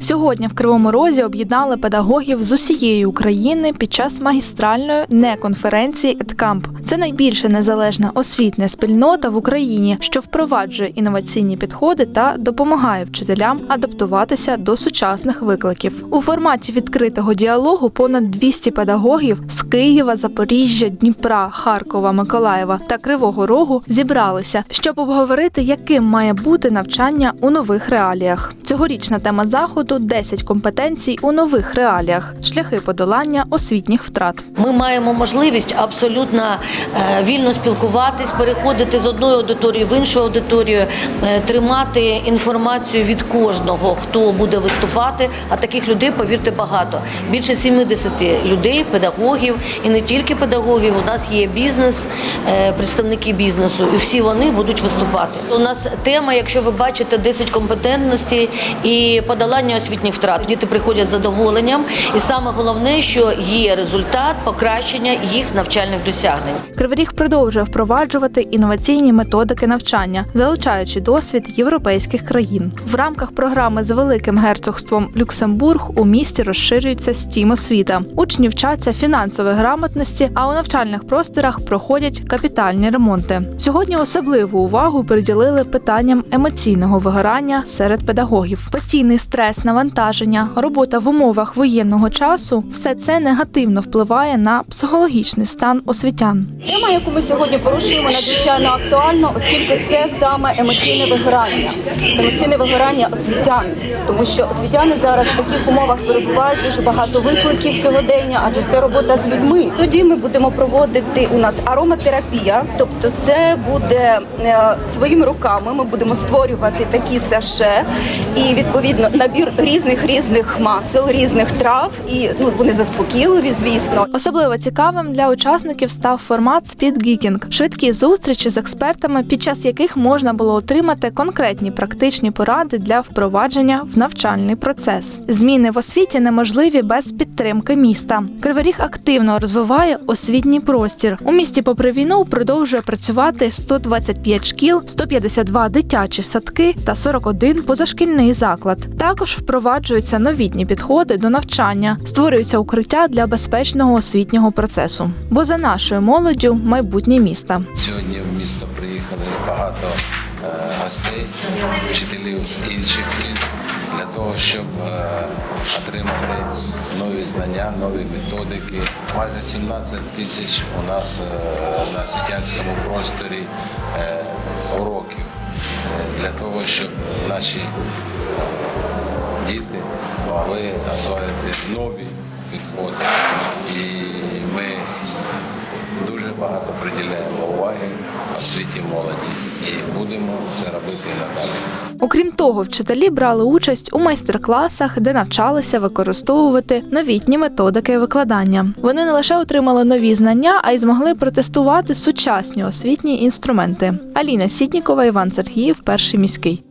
Сьогодні в Кривому Розі об'єднали педагогів з усієї України під час магістральної неконференції «Еткамп». Це найбільша незалежна освітня спільнота в Україні, що впроваджує інноваційні підходи та допомагає вчителям адаптуватися до сучасних викликів. У форматі відкритого діалогу понад 200 педагогів з Києва, Запоріжжя, Дніпра, Харкова, Миколаєва та Кривого Рогу зібралися, щоб обговорити, яким має бути навчання у нових реаліях. Цьогорічна тема заходу 10 компетенцій у нових реаліях, шляхи подолання освітніх втрат. Ми маємо можливість абсолютно вільно спілкуватись, переходити з одної аудиторії в іншу аудиторію, е, тримати інформацію від кожного, хто буде виступати. А таких людей, повірте, багато. Більше 70 людей, педагогів і не тільки педагогів. У нас є бізнес, е, представники бізнесу, і всі вони будуть виступати. У нас тема, якщо ви бачите, 10 компетентностей і подолання освітніх втрат. Діти приходять з задоволенням, і саме головне, що є результат покращення їх навчальних досягнень. Кривий продовжує впроваджувати інноваційні методики навчання, залучаючи досвід європейських країн. В рамках програми з великим герцогством Люксембург у місті розширюється стім освіта. Учні вчаться фінансової грамотності, а у навчальних просторах проходять капітальні ремонти. Сьогодні особливу увагу приділили питанням емоційного вигорання серед педагогів. Постійний стрес, навантаження, робота в умовах воєнного часу все це негативно впливає на психологічний стан освітян. Тема, яку ми сьогодні порушуємо, надзвичайно актуальна, оскільки це саме емоційне вигорання, емоційне вигорання освітян, тому що освітяни зараз в таких умовах перебувають дуже багато викликів сьогодення, адже це робота з людьми. Тоді ми будемо проводити у нас ароматерапія, тобто це буде е, своїми руками. Ми будемо створювати такі саше і відповідно набір різних різних масел, різних трав, і ну вони заспокійливі, звісно. Особливо цікавим для учасників став формат спідгікінг – швидкі зустрічі з експертами, під час яких можна було отримати конкретні практичні поради для впровадження в навчальний процес. Зміни в освіті неможливі без підтримки міста. Кривий Ріг активно розвиває освітній простір. У місті, попри війну, продовжує працювати 125 шкіл, 152 дитячі садки та 41 позашкільний заклад. Також впроваджуються новітні підходи до навчання, створюються укриття для безпечного освітнього процесу. Бо за нашою молоддю майбутнє міста. Сьогодні в місто приїхали багато е, гостей, вчителів з інших міст для того, щоб е, отримати нові знання, нові методики. Майже 17 тисяч у нас е, на світянському просторі уроків для того, щоб наші діти могли освоїти нові підходи. І ми дуже багато приділяємо уваги освіті молоді і будемо це робити і надалі. Окрім того, вчителі брали участь у майстер-класах, де навчалися використовувати новітні методики викладання. Вони не лише отримали нові знання, а й змогли протестувати сучасні освітні інструменти. Аліна Сітнікова, Іван Сергіїв, перший міський.